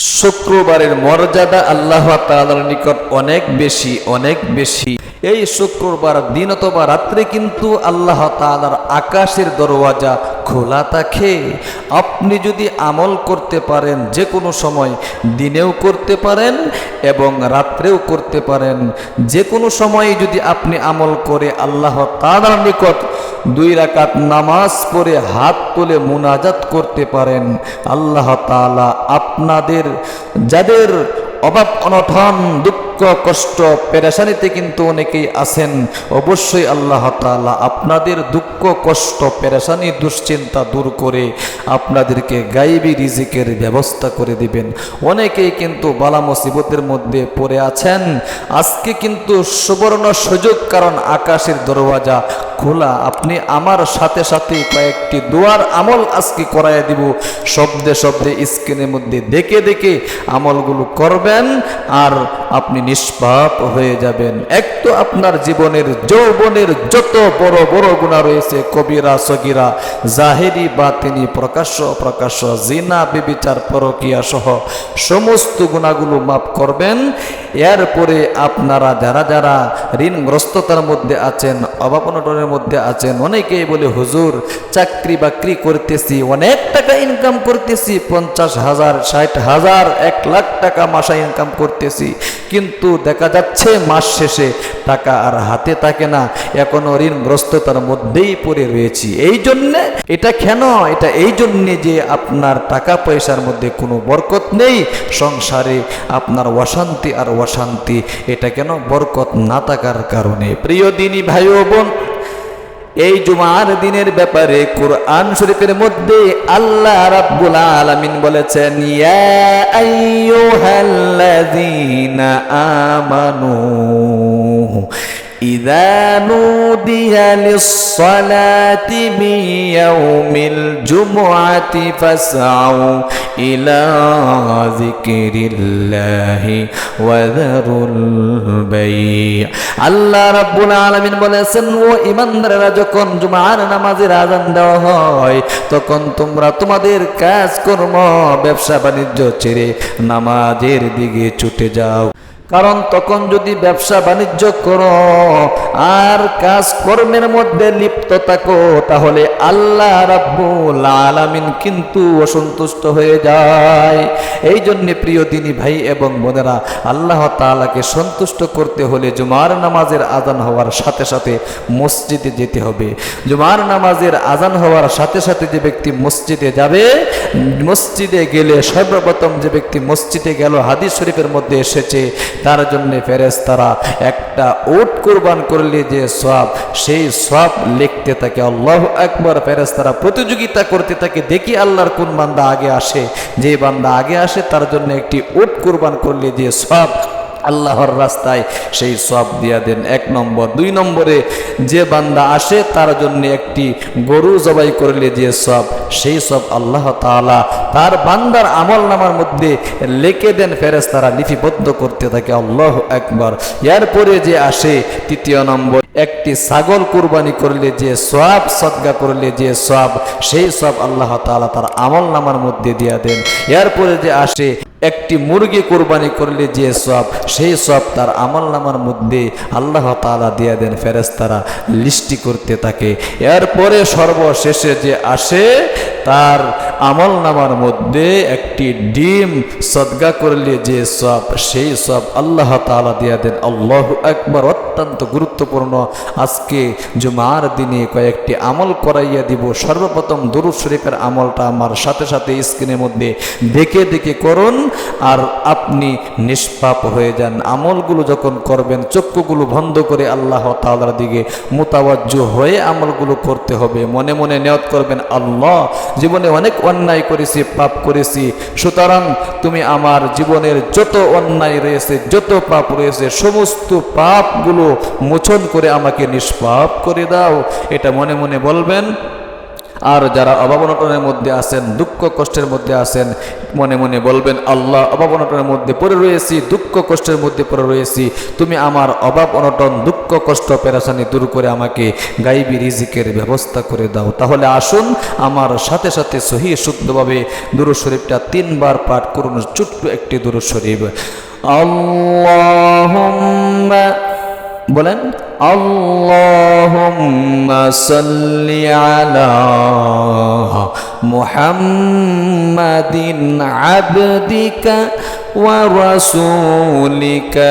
শুক্রবারের মর্যাদা আল্লাহ তালার নিকট অনেক বেশি অনেক বেশি। এই শুক্রবার দিন অথবা রাত্রে কিন্তু আল্লাহ তাআলার আকাশের দরওয়াজা খোলা থাকে। আপনি যদি আমল করতে পারেন যে কোনো সময় দিনেও করতে পারেন এবং রাত্রেও করতে পারেন। যে কোনো সময় যদি আপনি আমল করে আল্লাহ তালার নিকট দুই রাকাত নামাজ পড়ে হাত তুলে মুনাজাত করতে পারেন, আল্লাহ তাআলা আপনাদের, যাদের অভাব, অনটন, দুঃখ কষ্ট, পেরেশানিতে কিন্তু অনেকেই আছেন। অবশ্যই আল্লাহ তাআলা আপনাদের দুঃখ, কষ্ট, পেরেশানি, দুশ্চিন্তা দূর করে আপনাদেরকে গাইবি রিজিকের ব্যবস্থা করে দিবেন। অনেকেই কিন্তু বালা মুসিবতের মধ্যে পড়ে আছেন। আজকে কিন্তু সুবর্ণ সুযোগ, কারণ আকাশের দরওয়াজা খোলা। আপনি আমার সাথে সাথে কয়েকটি দোয়ার আমল আজকে করাইয়া দিব। শব্দে শব্দে স্ক্রিনের মধ্যে দেখে দেখে আমলগুলো করবেন। আর আপনি নিষ্পাপ হয়ে যাবেন। এক তো আপনার জীবনের যৌবনের যত বড় বড় গুণা রয়েছে, কবিরা, সগিরা, জাহেরি বা তিনি প্রকাশ্য প্রকাশ্য জিনা, বিবিচার, পরকিয়া সহ সমস্ত গুণাগুলো মাফ করবেন। এরপরে আপনারা যারা যারা ঋণগ্রস্ততার মধ্যে আছেন অভাবনটনের মধ্যে আছেন, অনেকেই বলে, হুজুর, চাকরি বাকরি করতেছি, অনেক টাকা ইনকাম করতেছি, পঞ্চাশ হাজার, ষাট হাজার, এক লাখ টাকা মাসে ইনকাম করতেছি। কিন্তু দেখা যাচ্ছে মাস শেষে টাকা আর হাতে থাকে না। এখনও ঋণগ্রস্ততার মধ্যেই পড়ে রয়েছি। এই জন্যে এটা কেন? এটা এই জন্যে যে আপনার টাকা পয়সার মধ্যে কোনো বরকত নেই। সংসারে আপনার অশান্তি আর অশান্তি, এটা কেন বরকত না থাকার কারণে? প্রিয় দিনী ভাই বোন এই জুমার দিনের ব্যাপারে কোরআন শরীফের মধ্যে আল্লাহ রাব্বুল আলামিন বলেছেন ইয়া আইয়ুহাল্লাযীনা আমানু إذا نودي للصلاة من يوم الجمعة فاسعوا إلى ذكر الله وذروا البيع আল্লাহ রাব্বুল আলামিন বলেছেন ও ইমানদারেরা যখন জুমার নামাজের আজান দেওয়া হয় তখন তোমরা তোমাদের কাজ কর্ম ব্যবসা বাণিজ্য ছেড়ে নামাজের দিকে ছুটে যাও কারণ তখন যদি ব্যবসা বাণিজ্য করো আর কাজ কর্মের মধ্যে লিপ্ত থাকো, তাহলে আল্লাহ রাব্বুল আলামিন কিন্তু অসন্তুষ্ট হয়ে যায়। এই জন্য প্রিয় দিনী ভাই এবং বোনেরা, আল্লাহ তাআলাকে সন্তুষ্ট করতে হলে জুমার নামাজের আজান হওয়ার সাথে সাথে মসজিদে যেতে হবে। জুমার নামাজের আজান হওয়ার সাথে সাথে যে ব্যক্তি মসজিদে যাবে, মসজিদে গেলে সর্বপ্রথম যে ব্যক্তি মসজিদে গেল, হাদিস শরীফের মধ্যে এসেছে তার জন্যে ফেরেস্তারা একটা ওট কোরবান করলে যে সব সেই সব লিখতে থাকে, আল্লাহ একবার ফেরেস্তারা প্রতিযোগিতা করতে থাকে, দেখি আল্লাহর কোন বান্দা আগে আসে। যে বান্দা আগে আসে, তার জন্য একটি ওট কোরবান করলে যে সব আল্লাহর রাস্তায় সেই সব দিয়া দেন। এক নম্বর। দুই নম্বরে, যে বান্দা আসে, তার জন্য একটি গরু জবাই করলে যে সব, সেই সব আল্লাহ তালা তার বান্দার আমল নামার মধ্যে লেখে দেন ফেরেস তারা লিপিবদ্ধ করতে থাকে। আল্লাহ একবার এরপরে যে আসে, তৃতীয় নম্বর। একটি ছাগল কুরবানি করলে যে সব সদগা করলে যে সব সেই সব আল্লাহ তাআলা তার আমল নামার মধ্যে দিয়া দেন। এরপরে যে আসে, একটি মুরগি কোরবানি করলে যে সব সেই সব তার আমল নামার মধ্যে আল্লাহ তাআলা দিয়া দেন, ফেরেশতারা লিস্টি করতে থাকে। এরপরে সর্বশেষে যে আসে, তার আমল নামার মধ্যে একটি ডিম সদগা করলে যে সব সেই সব আল্লাহ তাআলা দিয়া দেন। আল্লাহ একবার অত্যন্ত গুরুত্বপূর্ণ। আজকে জুমার দিনে কয়েকটি আমল করাইয়া দিব। সর্বপ্রথম দুরুদ শরীফের আমলটা আমার সাথে সাথে স্ক্রিনের মধ্যে দেখে দেখে করুন আর আপনি নিষ্পাপ হয়ে যান। আমলগুলো যখন করবেন, চক্ষুগুলো বন্ধ করে আল্লাহ তাআলার দিকে মোতাবজ্জ হয়ে আমলগুলো করতে হবে। মনে মনে নিয়ত করবেন, আল্লাহ, জীবনে অনেক অন্যায় করেছি, পাপ করেছি। সুতরাং তুমি আমার জীবনের যত অন্যায় রয়েছে, যত পাপ রয়েছে, সমস্ত পাপগুলো মোচন করে আমাকে নিষ্পাপ করে দাও। এটা মনে মনে বলবেন। আর যারা অভাবনটনের মধ্যে আছেন, দুঃখ কষ্টের মধ্যে আছেন, মনে মনে বলবেন, আল্লাহ অভাব অনটনের মধ্যে পড়ে রয়েছি, দুঃখ কষ্টের মধ্যে পড়ে রয়েছি। তুমি আমার অভাব অনটন দুঃখ কষ্ট পেরাসানি দূর করে আমাকে গাইবি রিজিকের ব্যবস্থা করে দাও। তাহলে আসুন, আমার সাথে সাথে সহি শুদ্ধভাবে দুরু শরীফটা তিনবার পাঠ করুন, ছোট্ট একটি দুরু শরীফ। আল্লাহুম্মা বলেন আল্লাহুম্মা সাল্লি আলা মুহাম্মাদিন আবদিকা ওয়া রাসূলিকা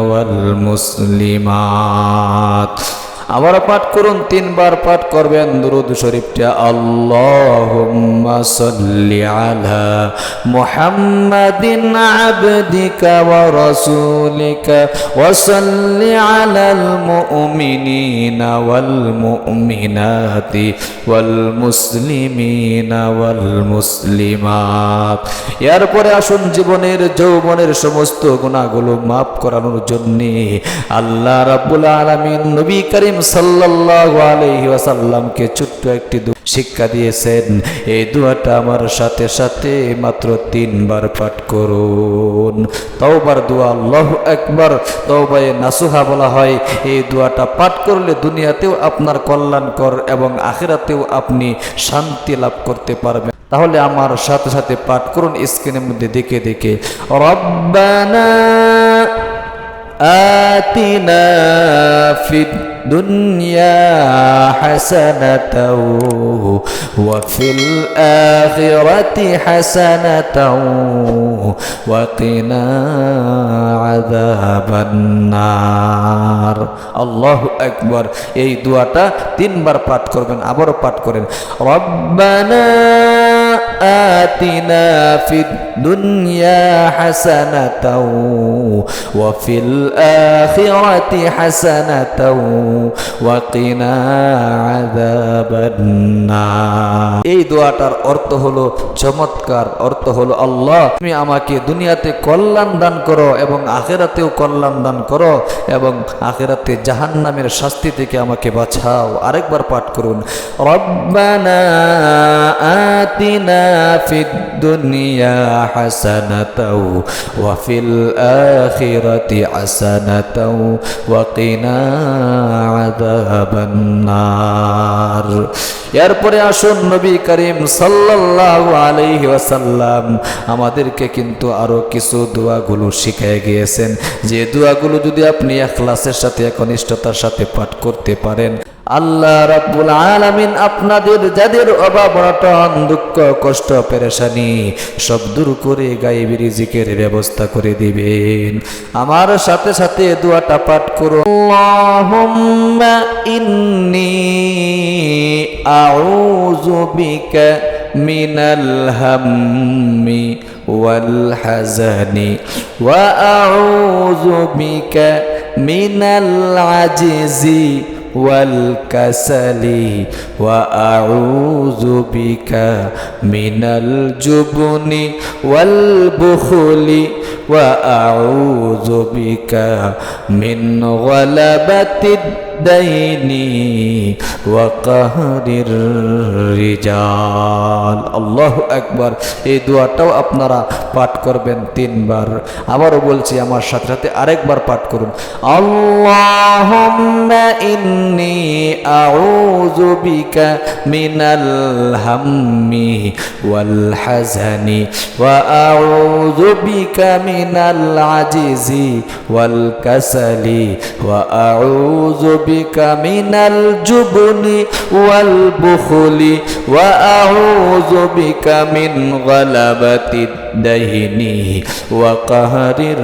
والمسلمات আবার পাঠ করুন, তিনবার পাঠ করবেন। দুরুদ শরীফটা, আল্লাহুম্মা সাল্লি আলা মুহাম্মাদিন আবদিকা ওয়া রাসূলিকা ওয়া সাল্লি আলাল মুমিনিনা ওয়াল মুমিনাতি ওয়াল মুসলিমিনা ওয়াল মুসলিমাত। এরপরে আসুন জীবনের, যৌবনের সমস্ত গুণাগুলো মাফ করানোর জন্যে। আল্লাহ রাব্বুল আলামিন নবী করিম সাল্লাল্লাহু আলাইহি ওয়াসাল্লামকে ছোট্ট একটি দু- শিক্ষা দিয়েছেন এই দোয়াটা আমার সাথে সাথে মাত্র তিনবার পাঠ করুন তওবার দোয়া আল্লাহু আকবার তওবায়ে নাসুহা বলা হয় এই দোয়াটা পাঠ করলে দুনিয়াতেও আপনার কল্যাণকর এবং আখিরাতেও আপনি শান্তি লাভ করতে পারবেন তাহলে আমার সাথে সাথে পাঠ করুন স্ক্রিনের মধ্যে দেখে দেখে রব্বানা آتنا في الدنيا حسنة وفي الآخرة حسنة وقنا عذاب النار الله أكبر এই দোয়াটা তিনবার পাঠ করবেন আবারও পাঠ করেন রব্বানা آتنا في الدنيا حسنة وفي الآخرة حسنة وقنا عذاب النار এই দোয়াটার অর্থ হলো চমৎকার অর্থ হলো আল্লাহ তুমি আমাকে দুনিয়াতে কল্যাণ দান করো এবং আখেরাতেও কল্যাণ দান করো এবং আখেরাতে জাহান্নামের শাস্তি থেকে আমাকে বাঁচাও আরেকবার পাঠ করুন রব্বানা আতিনা হাসানাতাও, ওয়া ফিল আখিরাতি হাসানাতাও, ওয়া কিনা আযাবান নার এরপরে আসুন নবী করিম সাল্লাল্লাহু আলাইহি ওয়াসাল্লাম আমাদেরকে কিন্তু আরও কিছু দোয়াগুলো শিখিয়ে গিয়েছেন। যে দোয়াগুলো যদি আপনি এখলাসের সাথে, একনিষ্ঠতার সাথে পাঠ করতে পারেন আল্লাহ রাব্বুল আলামিন আপনাদের যাদের অভাব, অনটন, দুঃখ, কষ্ট, পেরেশানি সব দূর করে গায়েবী রিজিকের ব্যবস্থা করে দিবেন। আমার সাথে সাথে দোয়াটা পাঠ করুন আল্লাহুম্মা ইন্নী আউযু বিকা মিনাল হাম্মি ওয়াল হাজানি ওয়া আউযু বিকা মিনাল আজিজি والكسل وأعوذ بك من الجبن والبخل وأعوذ بك من غلبة الدين وقهر الرجال الله أكبر এই দোয়াটাও আপনারা পাঠ করবেন তিনবার আবারও বলছি আমার সাথে সাথে আরেকবার পাঠ করুন আল্লাহুম্মা ইন্নী আউযু বিকা মিনাল হাম্মি ওয়াল হাজানি ওয়া আউযু বিকা মিনাল আজিজি ওয়াল কাসালি ওয়া আউযু بك من الجبن والبخل وأعوذ بك من غلبة الدين দাহিনী ওয়াকাহারির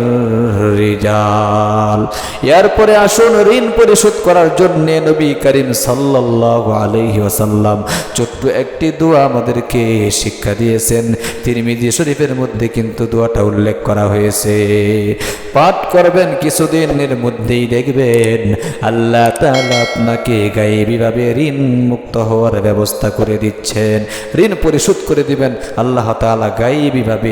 রিজাল এরপরে আসুন ঋণ পরিশোধ করার জন্য নবী করিম সাল্লাহ আলহি ওসাল্লাম ছোট্ট একটি দোয়া আমাদেরকে শিক্ষা দিয়েছেন। তিরমিজি শরীফের মধ্যে কিন্তু দোয়াটা উল্লেখ করা হয়েছে। পাঠ করবেন কিছুদিনের মধ্যেই দেখবেন আল্লাহ তালা আপনাকে গায়েবীভাবে ঋণ মুক্ত হওয়ার ব্যবস্থা করে দিচ্ছেন। ঋণ পরিশোধ করে দিবেন, আল্লাহ তালা গায়েবীভাবে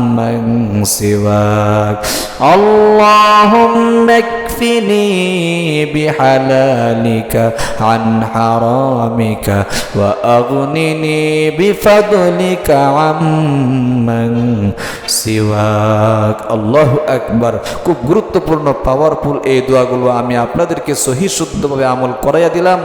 سواك اللهم اكفني بحلالك عن حرامك وأغنني بفضلك عمن সিওয়াক আল্লাহ আকবার খুব গুরুত্বপূর্ণ পাওয়ারফুল এই দোয়াগুলো আমি আপনাদেরকে সহি শুদ্ধভাবে আমল করাইয়া দিলাম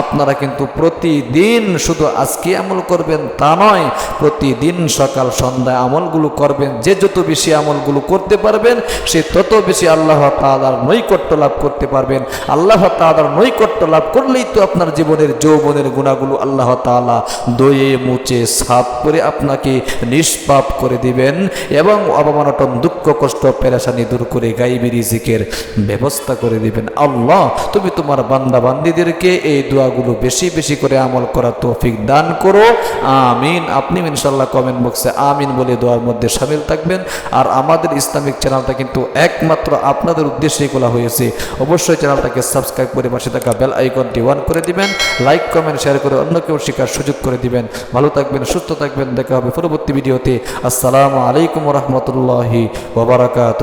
আপনারা কিন্তু প্রতিদিন শুধু আজকে আমল করবেন তা নয় প্রতিদিন সকাল সন্ধ্যায় আমলগুলো করবেন যে যত বেশি আমলগুলো করতে পারবেন সে তত বেশি আল্লাহ তাআলার নৈকট্য লাভ করতে পারবেন। আল্লাহ তাআলার নৈকট্য লাভ করলেই তো আপনার জীবনের যৌবনের গুণাগুলো আল্লাহ তাআলা দয়ে মুচে সাফ করে আপনাকে নিষ্পাপ করে দিবেন এবং অবমানটন দুঃখ, কষ্ট, পেরেশানি দূর করে গাইবি, রিজিকের ব্যবস্থা করে দিবেন। আল্লাহ, তুমি তোমার বান্দা বান্দিদেরকে এই দোয়াগুলো বেশি বেশি করে আমল করা তৌফিক দান করো। আমিন। আপনি ইনশাল্লাহ কমেন্ট বক্সে আমিন বলে দোয়ার মধ্যে সামিল থাকবেন। আর আমাদের ইসলামিক চ্যানেলটা কিন্তু একমাত্র আপনাদের উদ্দেশ্যেই খোলা হয়েছে অবশ্যই চ্যানেলটাকে সাবস্ক্রাইব করে পাশে থাকা বেল আইকনটি ওয়ান করে দিবেন লাইক কমেন্ট শেয়ার করে অন্য কেউ শেখার সুযোগ করে দিবেন। ভালো থাকবেন, সুস্থ থাকবেন। দেখা হবে পরবর্তী ভিডিওতে। আসসালামু আলাইকুম রহমতুল্লাহি ওবরাকাত